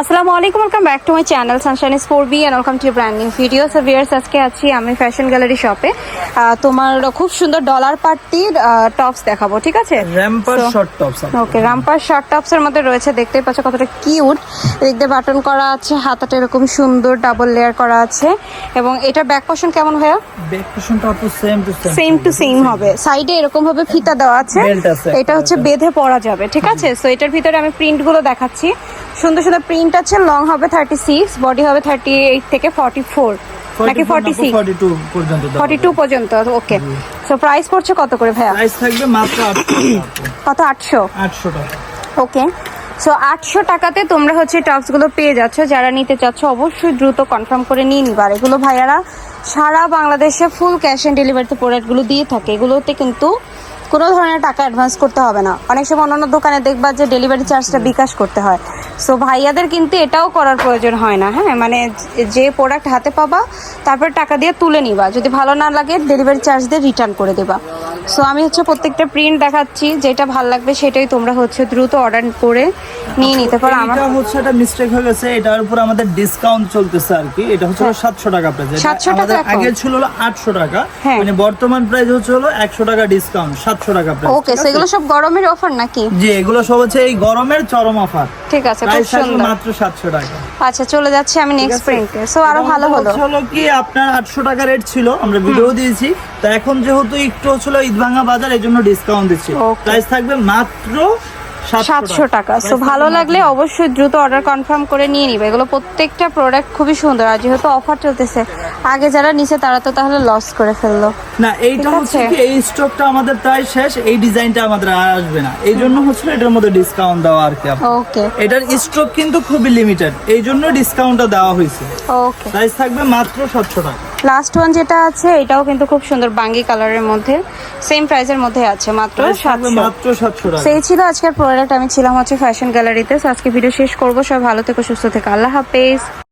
আসসালামু আলাইকুম welcome back to my channel sunshine is for B and welcome to brand new video so viewers আজকে আছি আমি fashion gallery শপে তোমার খুব সুন্দর ডলার পার্টির টপস দেখাবো ঠিক আছে? Romper short tops okay romper short টপসের মধ্যে রয়েছে দেখতেই পাচ্ছ কতটা কিউট দেখতে বাটন করা আছে হাতাটা এরকম সুন্দর ডাবল লেয়ার করা আছে। এবং এটা ব্যাক পশন কেমন ভাইয়া? ব্যাক পোর্শনটা আপু same to same same to same হবে। সাইডে এরকম ভাবে ফিতা দেওয়া আছে। এটা হচ্ছে বেঁধে পরা যাবে ঠিক আছে? সো এটার ভিতরে আমি প্রিন্টগুলো দেখাচ্ছি। সুন্দর সুন্দর প্রিন্ট আছে লং হবে থার্টি সিক্স বডি হবে থার্টি এইট থেকে ফর্টি ফোর নাকি ফর্টি সিক্স 42 পর্যন্ত দাও ফর্টি টু পর্যন্ত ওকে সো প্রাইস পড়ছে কত করে ভাইয়া? প্রাইস থাকবে মাত্র 800 কত আটশো? 800 টাকা। ওকে সো আটশো টাকাতে তোমরা হচ্ছে টপসগুলো পেয়ে যাচ্ছ। যারা নিতে চাচ্ছ অবশ্যই দ্রুত কনফার্ম করে নিয়ে নিবার এগুলো ভাইয়ারা সারা বাংলাদেশে ফুল ক্যাশ অন ডেলিভারিতে প্রোডাক্টগুলো দিয়ে থাকে। এগুলোতে কিন্তু কোনো ধরনের টাকা অ্যাডভান্স করতে হবে না। অনেক সময় অন্যান্য দোকানে দেখবা যে ডেলিভারি চার্জটা বিকাশ করতে হয়। সো ভাইয়াদের কিন্তু এটাও করার প্রয়োজন হয় না হ্যাঁ? মানে যে প্রোডাক্ট হাতে পাবা, তারপর টাকা দিয়ে তুলে নিবা। যদি ভালো না লাগে ডেলিভারি চার্জ দিয়ে রিটার্ন করে দেবা। সো আমি হচ্ছে প্রত্যেকটা প্রিন্ট দেখাচ্ছি যেটা ভালো লাগবে সেটাই তোমরা হচ্ছে দ্রুত অর্ডার করে নিয়ে নিতে পারো। আমার এটা হচ্ছে একটা মিস্টেক হয়ে গেছে এটার উপর আমাদের ডিসকাউন্ট চলতেছে আর কি। এটা হচ্ছে 700 টাকা প্রাইস 700 টাকা আগে ছিল হলো 800 টাকা। হ্যাঁ। মানে বর্তমান প্রাইস হচ্ছে হলো 100 টাকা ডিসকাউন্ট 700 টাকা প্রাইস ওকে সেগুলো সব গরমের অফার নাকি? জি এগুলো সব হচ্ছে এই গরমের চরম অফার ঠিক আছে খুব সুন্দর। মাত্র 700 টাকা। আচ্ছা চলে যাচ্ছি আমি নেক্সট প্রিন্টে সো আরও ভালো হলো। হলো কি আপনার আটশো টাকা রেট ছিল আমরা ভিডিও দিয়েছি। তো এখন যেহেতু একটু হচ্ছিল ঈদভাঙা বাজার এই জন্য ডিসকাউন্ট দিচ্ছি। প্রাইস থাকবে মাত্র সাতশো টাকা। সো ভালো লাগলে অবশ্যই দ্রুত অর্ডার কনফার্ম করে নিয়ে নিবে। এগুলো প্রত্যেকটা প্রোডাক্ট খুবই সুন্দর আর যেহেতু অফার চলতেছে আগে যারা নিছে তারা তো তাহলে লস করে ফেলল। না এইটা হচ্ছে কি এই স্টকটা আমাদের প্রায় শেষ এই ডিজাইনটা আমাদের আর আসবে না। এই জন্য হচ্ছে এটার মধ্যে ডিসকাউন্ট দেওয়া আর কি ওকে এটার স্টক কিন্তু খুবই লিমিটেড এই জন্য ডিসকাউন্টটা দেওয়া হয়েছে। ওকে প্রাইস থাকবে মাত্র সাতশো টাকা। লাস্ট ওয়ান যেটা আছে এটাও কিন্তু খুব সুন্দর বাঙ্গি কালারের মধ্যে সেম প্রাইসের মধ্যে আছে মাত্র সাতশো। মাত্র সাতশো সেই ছিল আজকের প্রোডাক্ট আমি ছিলাম হচ্ছে ফ্যাশন গ্যালারিতে আজকে ভিডিও শেষ করব সবাই ভালো থেকে সুস্থ থেকে। আল্লাহ হাফেজ।